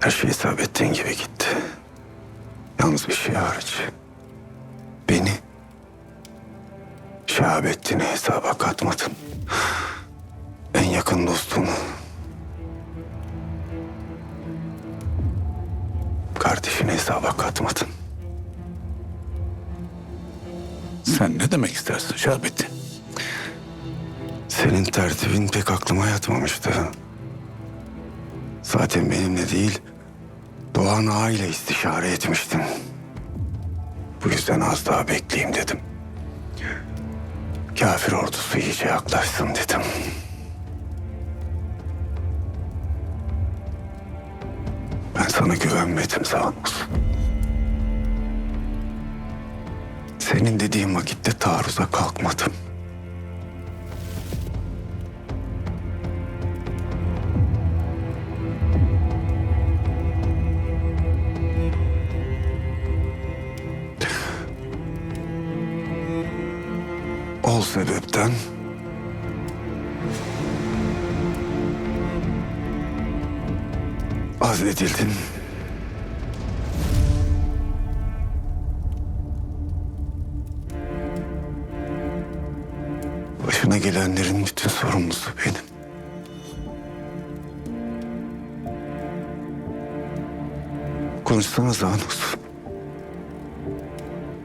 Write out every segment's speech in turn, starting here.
Her şey hesap ettiğin gibi gitti. Yalnız bir şey hariç. Beni Şahabettin'i hesaba katmadın. En yakın dostum. Kardeşini hesaba katmadın. Sen ne demek istersin Şahabettin? Senin tertibin pek aklıma yatmamıştı. Zaten benimle değil, Doğan Ağa ile istişare etmiştim. Bu yüzden az daha bekleyeyim dedim. Kafir ordusu iyice yaklaşsın dedim. Ben sana güvenmedim Zanus. Senin dediğin vakitte taarruza kalkmadım. Ol sebepten azledildin. Başına gelenlerin bütün sorumlusu benim. Konuşsana Zanus.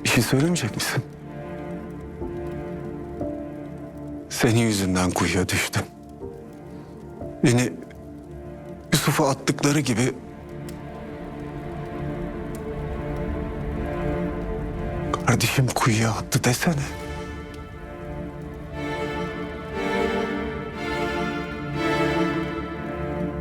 Bir şey söylemeyecek misin? Senin yüzünden kuyuya düştüm. Beni Yusuf'a attıkları gibi kardeşim kuyuya attı desene.